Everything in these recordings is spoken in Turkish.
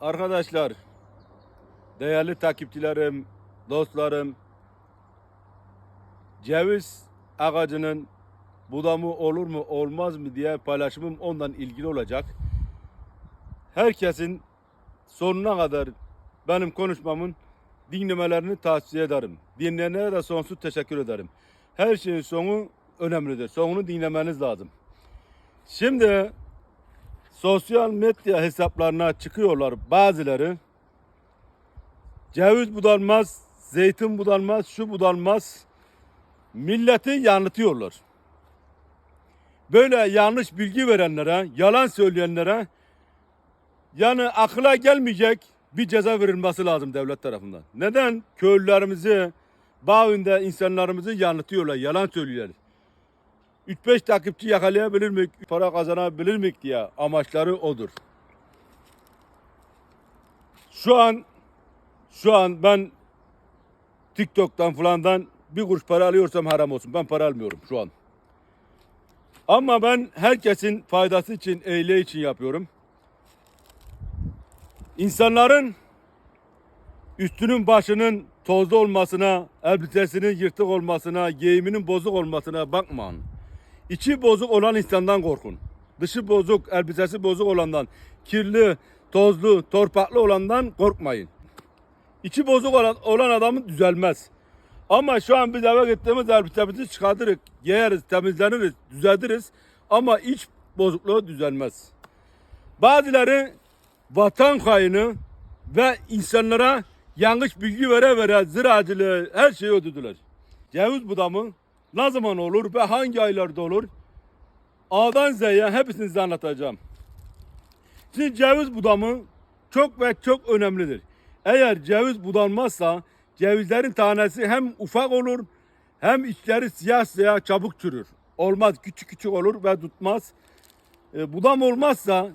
Arkadaşlar, değerli takipçilerim, dostlarım, ceviz ağacının budamı olur mu olmaz mı diye paylaşımım ondan ilgili olacak. Herkesin sonuna kadar benim konuşmamın dinlemelerini tavsiye ederim. Dinleyenlere de sonsuz teşekkür ederim. Her şeyin sonu önemlidir. Sonunu dinlemeniz lazım. Şimdi sosyal medya hesaplarına çıkıyorlar bazıları. Ceviz budanmaz, zeytin budanmaz, şu budanmaz. Milleti yanıltıyorlar. Böyle yanlış bilgi verenlere, yalan söyleyenlere yani akla gelmeyecek bir ceza verilmesi lazım devlet tarafından. Neden? Köylülerimizi, bağında insanlarımızı yanıltıyorlar, yalan söylüyorlar. 3-5 takipçi yakalayabilir mi, para kazanabilir mi diye amaçları odur. Şu an şu an ben TikTok'tan falandan bir kuruş para alıyorsam haram olsun. Ben para almıyorum şu an. Ama ben herkesin faydası için, iyiliği için yapıyorum. İnsanların üstünün başının tozlu olmasına, elbisesinin yırtık olmasına, giyiminin bozuk olmasına bakmayın. İçi bozuk olan insandan korkun. Dışı bozuk, elbisesi bozuk olandan, kirli, tozlu, torpaklı olandan korkmayın. İçi bozuk olan, olan adamın düzelmez. Ama şu an biz eve gittiğimiz elbisemizi çıkartırız, giyeriz, temizleniriz, düzeltiriz. Ama iç bozukluğu düzelmez. Bazıları vatan haini ve insanlara yanlış bilgi vere vere ziraatçılığı her şeyi ödüdüler. Ceviz budamı ne zaman olur ve hangi aylarda olur? A'dan Z'ye hepsini size anlatacağım. Şimdi ceviz budamı çok ve çok önemlidir. Eğer ceviz budanmazsa cevizlerin tanesi hem ufak olur hem içleri siyah siyah çabuk çürür. Olmaz küçük küçük olur ve tutmaz. E, budam olmazsa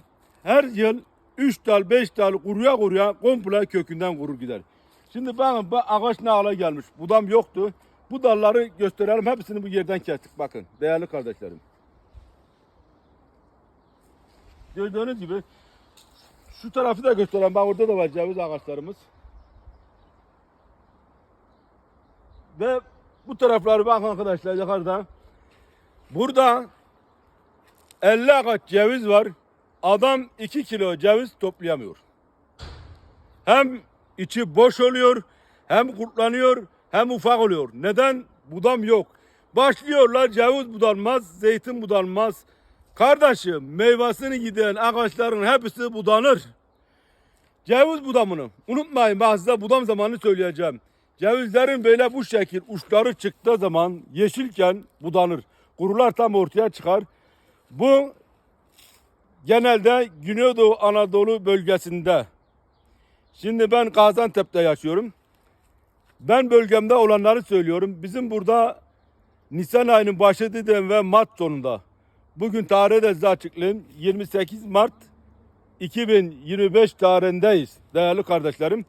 her yıl 3 dal 5 dal kuruya kuruya komple kökünden kurur gider. Şimdi bakın bu ağaç ne hale gelmiş. Budam yoktu. Bu dalları gösterelim. Hepsini bu yerden kestik bakın değerli kardeşlerim. Gördüğünüz gibi şu tarafı da gösterelim. Bak orada da var ceviz ağaçlarımız. Ve bu tarafları bakın arkadaşlar yukarıda. Burada 50 ağaç ceviz var. Adam 2 kilo ceviz toplayamıyor. Hem içi boş oluyor, hem kurtlanıyor, hem ufak oluyor. Neden? Budam yok. Başlıyorlar ceviz budanmaz, zeytin budanmaz. Kardeşim meyvasını giden ağaçların hepsi budanır. Ceviz budamını unutmayın ben size budam zamanı söyleyeceğim. Cevizlerin böyle bu şekil uçları çıktığı zaman yeşilken budanır. Kurular tam ortaya çıkar. Bu genelde Güneydoğu Anadolu bölgesinde. Şimdi ben Gaziantep'te yaşıyorum. Ben bölgemde olanları söylüyorum. Bizim burada Nisan ayının başı dedim ve Mart sonunda. Bugün tarihi de size açıklayayım. 28 Mart 2025 tarihindeyiz değerli kardeşlerim.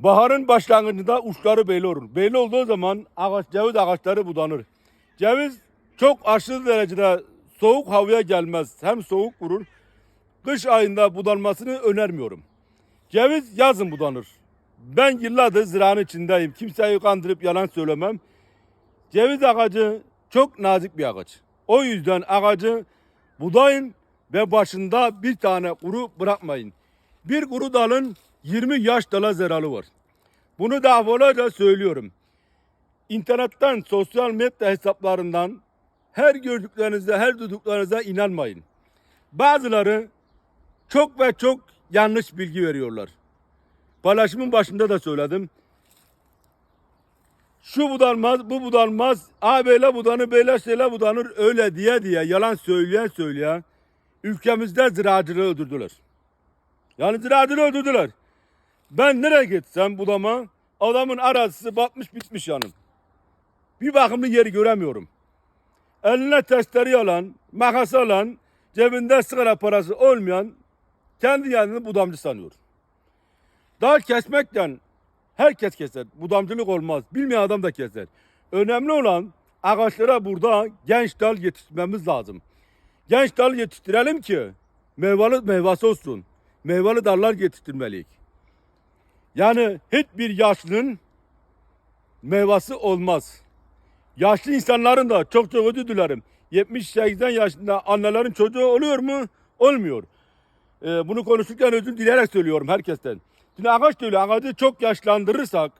Baharın başlangıcında uçları belli olur. Belli olduğu zaman ağaç, ceviz ağaçları budanır. Ceviz çok aşırı derecede soğuk havaya gelmez. Hem soğuk vurur. Kış ayında budanmasını önermiyorum. Ceviz yazın budanır. Ben yıllardır ziraatın içindeyim. Kimseyi kandırıp yalan söylemem. Ceviz ağacı çok nazik bir ağaç. O yüzden ağacı budayın ve başında bir tane kuru bırakmayın. Bir kuru dalın 20 yaş dala zararı var. Bunu defalarca söylüyorum. İnternetten, sosyal medya hesaplarından her gördüklerinize, her duyduklarınıza inanmayın. Bazıları çok ve çok yanlış bilgi veriyorlar. Paylaşımın başında da söyledim. Şu budanmaz, bu budanmaz, a böyle budanır, böyle şeyler budanır, öyle diye diye yalan söyleyen söyleyen ülkemizde ziraatçılığı öldürdüler. Yani ziraatçılığı öldürdüler. Ben nereye gitsem budama adamın arazisi batmış bitmiş yanım. Bir bakımlı yeri göremiyorum. Eline testleri alan, makas alan, cebinde sigara parası olmayan kendi kendini budamcı sanıyor. Dal kesmekten herkes keser. Budamcılık olmaz. Bilmeyen adam da keser. Önemli olan ağaçlara burada genç dal yetiştirmemiz lazım. Genç dal yetiştirelim ki meyveli meyvası olsun. meyveli dallar yetiştirmeliyiz. Yani hiçbir yaşlının meyvesi olmaz. Yaşlı insanların da çok çok özür dilerim. 70-80 yaşında annelerin çocuğu oluyor mu? Olmuyor. Ee, bunu konuşurken özür dileyerek söylüyorum herkesten. Şimdi ağaç öyle. Ağacı çok yaşlandırırsak,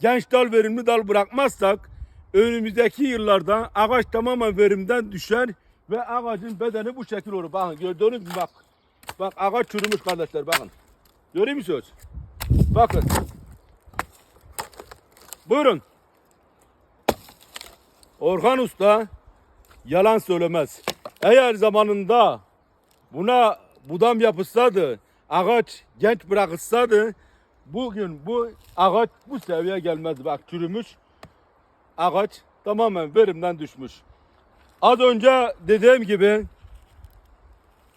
genç dal verimli dal bırakmazsak önümüzdeki yıllarda ağaç tamamen verimden düşer ve ağacın bedeni bu şekil olur. Bakın gördüğünüz gibi bak. Bak ağaç çürümüş kardeşler bakın. Görüyor musunuz? Bakın. Buyurun. Orhan Usta yalan söylemez. Eğer zamanında buna budam yapılsaydı, ağaç genç bırakılsaydı bugün bu ağaç bu seviyeye gelmezdi. Bak çürümüş ağaç tamamen verimden düşmüş. Az önce dediğim gibi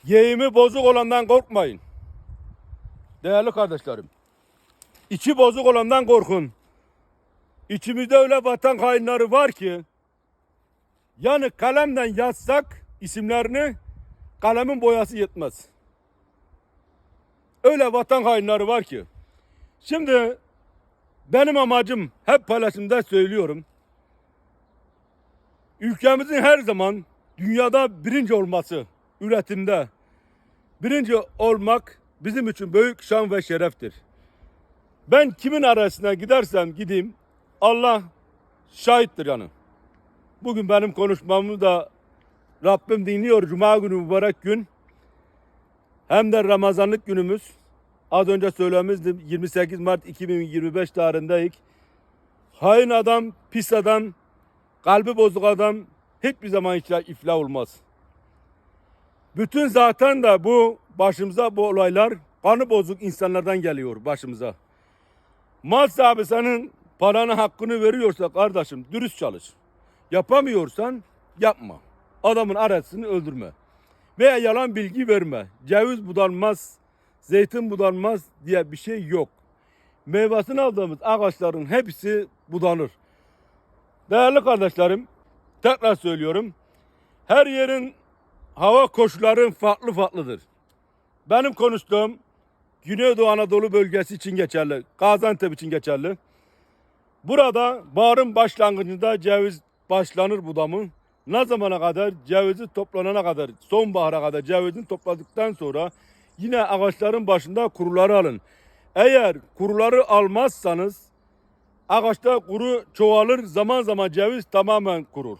yeğimi bozuk olandan korkmayın. Değerli kardeşlerim. İçi bozuk olandan korkun. İçimizde öyle vatan hainleri var ki yani kalemden yazsak isimlerini kalemin boyası yetmez. Öyle vatan hainleri var ki. Şimdi benim amacım hep paylaşımda söylüyorum. Ülkemizin her zaman dünyada birinci olması üretimde. Birinci olmak bizim için büyük şan ve şereftir. Ben kimin arasına gidersem gideyim Allah şahittir yani. Bugün benim konuşmamı da Rabbim dinliyor. Cuma günü mübarek gün. Hem de Ramazanlık günümüz. Az önce söylemiştim 28 Mart 2025 tarihindeyiz. Hain adam, pis adam, kalbi bozuk adam hiçbir zaman iflah, olmaz. Bütün zaten de bu başımıza bu olaylar kanı bozuk insanlardan geliyor başımıza. Mal sahibi senin paranın hakkını veriyorsa kardeşim dürüst çalış. Yapamıyorsan yapma. Adamın arasını öldürme. Veya yalan bilgi verme. Ceviz budanmaz, zeytin budanmaz diye bir şey yok. Meyvesini aldığımız ağaçların hepsi budanır. Değerli kardeşlerim, tekrar söylüyorum. Her yerin hava koşulları farklı farklıdır. Benim konuştuğum Güneydoğu Anadolu bölgesi için geçerli. Gaziantep için geçerli. Burada baharın başlangıcında ceviz başlanır budamı. Ne zamana kadar? Cevizi toplanana kadar, sonbahara kadar cevizini topladıktan sonra yine ağaçların başında kuruları alın. Eğer kuruları almazsanız ağaçta kuru çoğalır, zaman zaman ceviz tamamen kurur.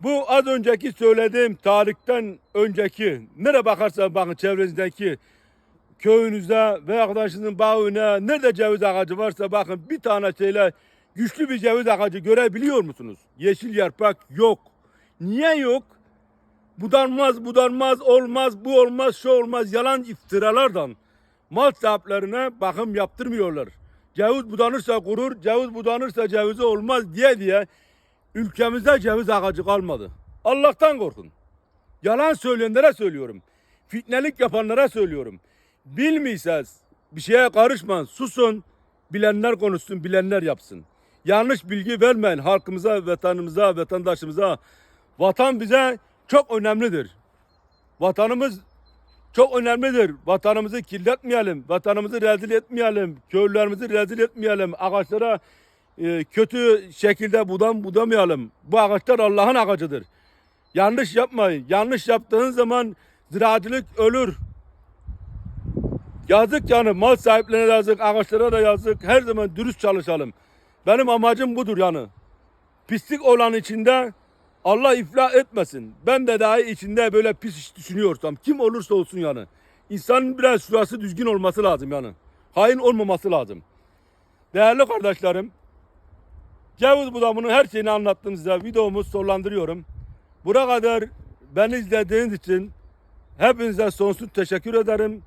Bu az önceki söylediğim tarihten önceki, nere bakarsan bakın çevrenizdeki köyünüzde ve arkadaşınızın bağına nerede ceviz ağacı varsa bakın bir tane şeyle güçlü bir ceviz ağacı görebiliyor musunuz? Yeşil yaprak yok. Niye yok? Budanmaz, budanmaz, olmaz, bu olmaz, şu olmaz yalan iftiralardan mal sahiplerine bakım yaptırmıyorlar. Ceviz budanırsa kurur, ceviz budanırsa cevizi olmaz diye diye ülkemizde ceviz ağacı kalmadı. Allah'tan korkun. Yalan söyleyenlere söylüyorum. Fitnelik yapanlara söylüyorum. Bilmiyseniz bir şeye karışmayın, susun. Bilenler konuşsun, bilenler yapsın. Yanlış bilgi vermeyin halkımıza, vatanımıza, vatandaşımıza. Vatan bize çok önemlidir. Vatanımız çok önemlidir. Vatanımızı kirletmeyelim, vatanımızı rezil etmeyelim, köylerimizi rezil etmeyelim, ağaçlara e, kötü şekilde budam budamayalım. Bu ağaçlar Allah'ın ağacıdır. Yanlış yapmayın. Yanlış yaptığın zaman ziraatçılık ölür. Yazık yani mal sahiplerine yazık, ağaçlara da yazık. Her zaman dürüst çalışalım. Benim amacım budur yani. Pislik olan içinde Allah iflah etmesin. Ben de dahi içinde böyle pis iş düşünüyorsam kim olursa olsun yani. İnsanın biraz şurası düzgün olması lazım yani. Hain olmaması lazım. Değerli kardeşlerim, ceviz budamının her şeyini anlattığınızda videomu sonlandırıyorum. Buraya kadar beni izlediğiniz için hepinize sonsuz teşekkür ederim.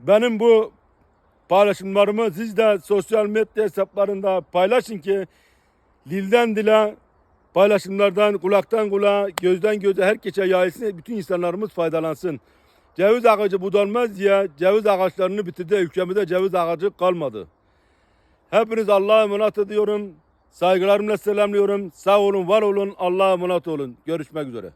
Benim bu paylaşımlarımı siz de sosyal medya hesaplarında paylaşın ki dilden dile paylaşımlardan kulaktan kulağa gözden göze herkese yayılsın bütün insanlarımız faydalansın. Ceviz ağacı budanmaz diye ceviz ağaçlarını bitirdi ülkemizde ceviz ağacı kalmadı. Hepiniz Allah'a emanet ediyorum. Saygılarımla selamlıyorum. Sağ olun, var olun. Allah'a emanet olun. Görüşmek üzere.